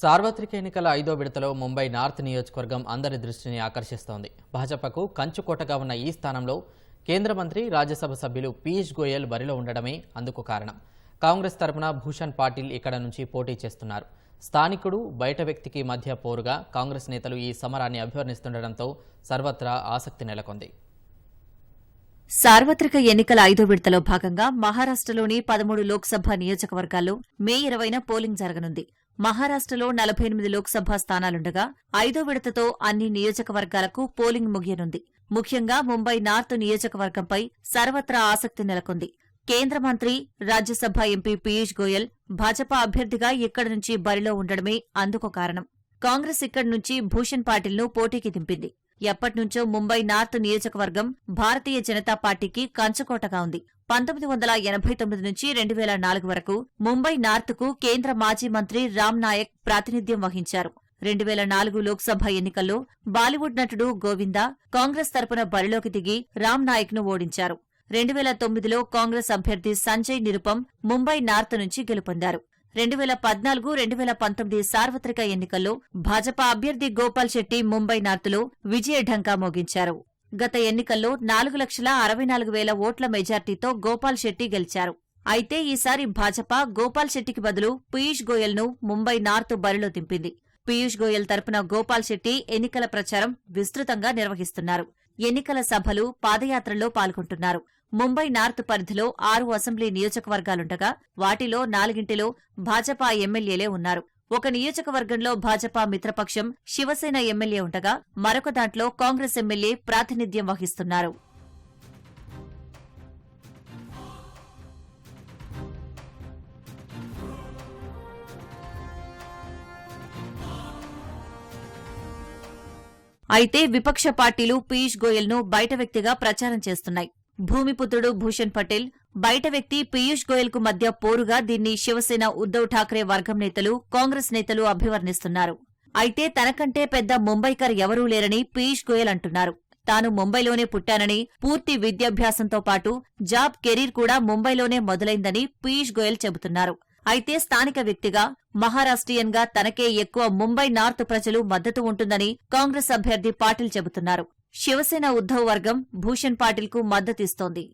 సార్వత్రిక ఎన్నికల ఐదో విడతలో ముంబై నార్త్ నియోజకవర్గం అందరి దృష్టిని ఆకర్షిస్తోంది. భాజపాకు కంచుకోటగా ఉన్న ఈ స్థానంలో కేంద్ర మంత్రి రాజ్యసభ సభ్యులు పీయూష్ గోయల్ బరిలో ఉండడమే అందుకు కారణం. కాంగ్రెస్ తరపున భూషణ్ పాటిల్ ఇక్కడ నుంచి పోటీ చేస్తున్నారు. స్థానికుడు బయట వ్యక్తికి మధ్య పోరుగా కాంగ్రెస్ నేతలు ఈ సమరాన్ని అభివర్ణిస్తుండటంతో సర్వత్రా ఆసక్తి నెలకొంది. సార్వత్రిక ఎన్నికల ఐదో విడతలో భాగంగా మహారాష్ట్రలోని పదమూడు లోక్సభ నియోజకవర్గాల్లో మే ఇరవైన పోలింగ్ జరగనుంది. మహారాష్ట్రలో నలభై ఎనిమిది లోక్సభ స్థానాలుండగా ఐదో విడతతో అన్ని నియోజకవర్గాలకు పోలింగ్ ముగియనుంది. ముఖ్యంగా ముంబై నార్త్ నియోజకవర్గంపై సర్వత్రా ఆసక్తి నెలకొంది. కేంద్ర మంత్రి రాజ్యసభ ఎంపీ పీయూష్ గోయల్ భాజపా అభ్యర్థిగా ఇక్కడి నుంచి బరిలో ఉండడమే అందుకు కారణం. కాంగ్రెస్ ఇక్కడి నుంచి భూషణ్ పాటిల్ను పోటీకి దింపింది. ఎప్పటినుంచో ముంబై నార్త్ నియోజకవర్గం భారతీయ జనతా పార్టీకి కంచుకోటగా ఉంది. పంతొమ్మిది వందల ఎనభై తొమ్మిది నుంచి రెండు వేల నాలుగు వరకు ముంబై నార్త్కు కేంద్ర మాజీ మంత్రి రామ్ నాయక్ ప్రాతినిధ్యం వహించారు. రెండు వేల నాలుగు లోక్సభ ఎన్నికల్లో బాలీవుడ్ నటుడు గోవిందా కాంగ్రెస్ తరపున బరిలోకి దిగి రామ్ నాయక్ను ఓడించారు. రెండు వేల తొమ్మిదిలో కాంగ్రెస్ అభ్యర్థి సంజయ్ నిరుపం ముంబై నార్త్ నుంచి గెలుపొందారు. రెండు వేల పద్నాలుగు రెండు వేల పంతొమ్మిది సార్వత్రిక ఎన్నికల్లో భాజపా అభ్యర్థి గోపాల్ శెట్టి ముంబై నార్త్లో విజయ ఢంకా మోగించారు. గత ఎన్నికల్లో నాలుగు లక్షల అరవై నాలుగు వేల ఓట్ల మెజార్టీతో గోపాల్ శెట్టి గెలిచారు. అయితే ఈసారి భాజపా గోపాల్ శెట్టికి బదులు పీయూష్ గోయల్ను ముంబై నార్త్ బరిలో దింపింది. పీయూష్ గోయల్ తరపున గోపాల్ శెట్టి ఎన్నికల ప్రచారం విస్తృతంగా నిర్వహిస్తున్నారు. ఎన్నికల సభలు పాదయాత్రల్లో పాల్గొంటున్నారు. ముంబై నార్త్ పరిధిలో ఆరు అసెంబ్లీ నియోజకవర్గాలుండగా వాటిలో నాలుగింటిలో భాజపా ఎమ్మెల్యేలే ఉన్నారు. ఒక నియోజకవర్గంలో భాజపా మిత్రపక్షం శివసేన ఎమ్మెల్యే ఉండగా మరొక దాంట్లో కాంగ్రెస్ ఎమ్మెల్యే ప్రాతినిధ్యం వహిస్తున్నారు. అయితే విపక్ష పార్టీలు పీయూష్ గోయల్ను బయట వ్యక్తిగా ప్రచారం చేస్తున్నాయి. భూమిపుత్రుడు భూషణ్ పటేల్ బయట వ్యక్తి పీయూష్ గోయల్కు మధ్య పోరుగా దీన్ని శివసేన ఉద్దవ్ ఠాక్రే వర్గం నేతలు కాంగ్రెస్ నేతలు అభివర్ణిస్తున్నారు. అయితే తనకంటే పెద్ద ముంబైకర్ ఎవరూ లేరని పీయూష్ గోయల్ అంటున్నారు. తాను ముంబైలోనే పుట్టానని పూర్తి విద్యాభ్యాసంతో పాటు జాబ్ కెరీర్ కూడా ముంబైలోనే మొదలైందని పీయూష్ గోయల్ చెబుతున్నారు. అయితే స్థానిక వ్యక్తిగా మహారాష్ట్రియన్గా తనకే ఎక్కువ ముంబై నార్త్ ప్రజలు మద్దతు ఉంటుందని కాంగ్రెస్ అభ్యర్థి పాటిల్ చెబుతున్నారు. శివసేన ఉద్దవ్ వర్గం భూషణ్ పాటిల్కు మద్దతిస్తోంది.